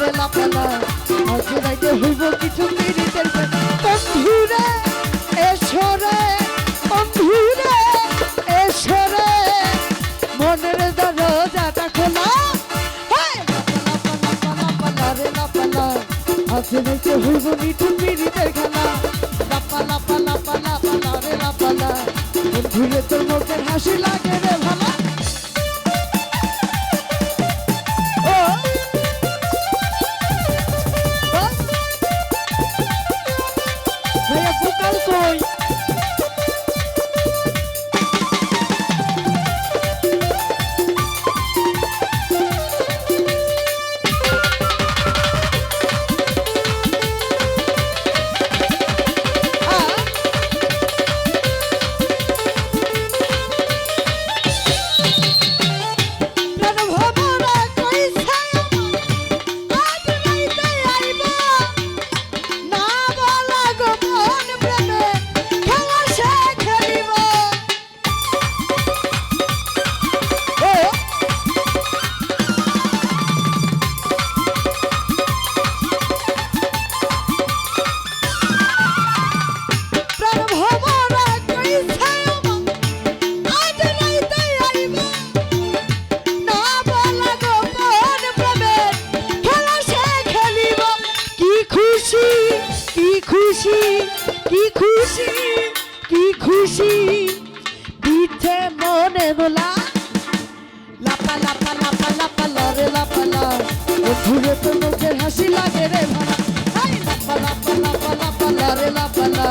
বেলা পেলা। আজ রাইতে হইব কিছু মিনিটের বন্ধুরে এসরে বন্ধুরে এসরে মনের দরজাটা খোলা। আজ রাইতে হইব কিছু মিনিটের খেলা। লাপা লাপা লাপা লাপা লারে লাপা লা বন্ধুরে তোর মুখের হাসি লাগে রে। মনে গোলা লাপা লাপা লাপা লাপা লরে লাপা, লা। ঘুরে তো মুখের হাসি লাগে রে ভালা লাপা লাপা লাপা লাপা লরে লাপা, লা।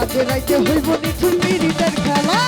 আগে রাইতে হইব নিঠুন মিরিদের খেলা।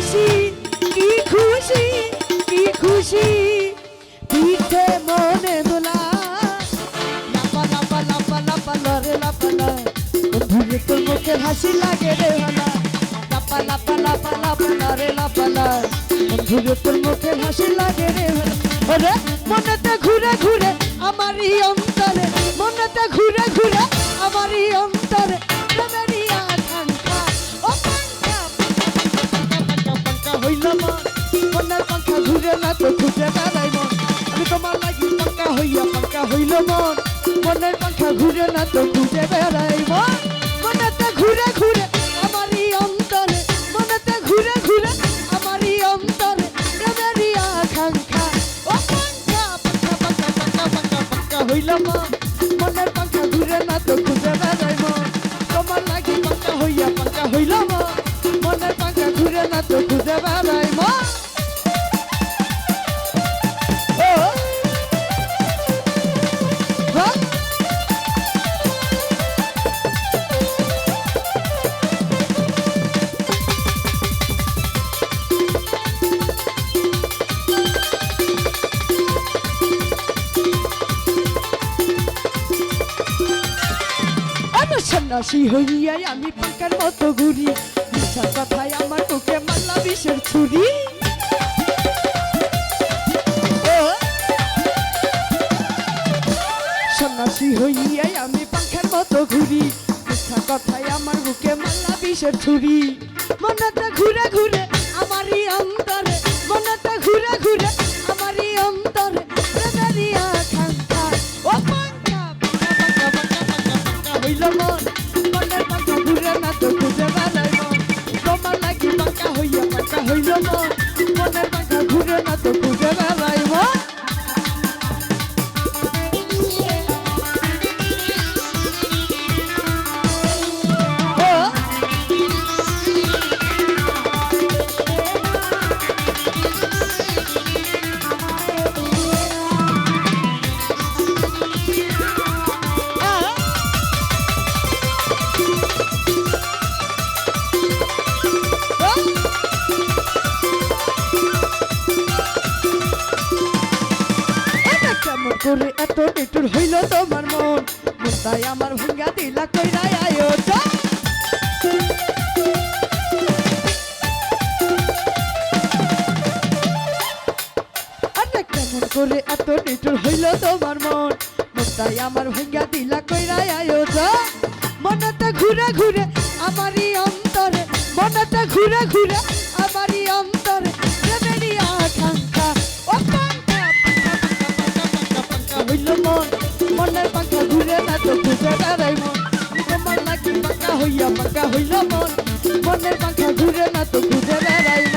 খুশি, কি খুশি কি খুশি? পিঠে মনে দোলা। লাপা লাপা লাপা লাপা লরে লাপা লা বন্ধুরে, তোর মুখের হাসি লাগে রে ভালা লাপা লাপা লাপা লাপা লরে লাপা লা। বন্ধুরে, তোর মুখের হাসি লাগে রে ভালা মনেতে ঘুরে ঘুরে আমারই অন্তরে। মনেতে ঘুরে ঘুরে আমারই অন্তরে। হইল মন। মনের কথা ঘুরে না তো খুঁজে বেড়াই সন্ন্যাসী হইয়াই আমি পাঙ্কার মতো ঘুরি। মিশা কথায় আমার বুকে মাল্লা বিষের ছুরি। সন্ন্যাসী হইয়াই আমি পাঙ্খার মতো ঘুরি। মিথ্যা কথায় আমার বুকে মাল্লা বিষের ছুরি। মনেতে ঘুরে ঘুরে আমারই অন্তরে নিটুর হইল তোমার মন। মুন্দাই আমার ভাঙ্গা দিলা কইরাই আয়োজন কেমন করে এত নিটুর হইল তোমার মন। মুন্দাই আমার ভাঙ্গা দিলা কইরাই আয়োজন মনতে ঘুরে ঘুরে আমারই অন্তরে, মনতে ঘুরে ঘুরে মনের কথা ঘুরে না তো ঘুরে বেড়াই।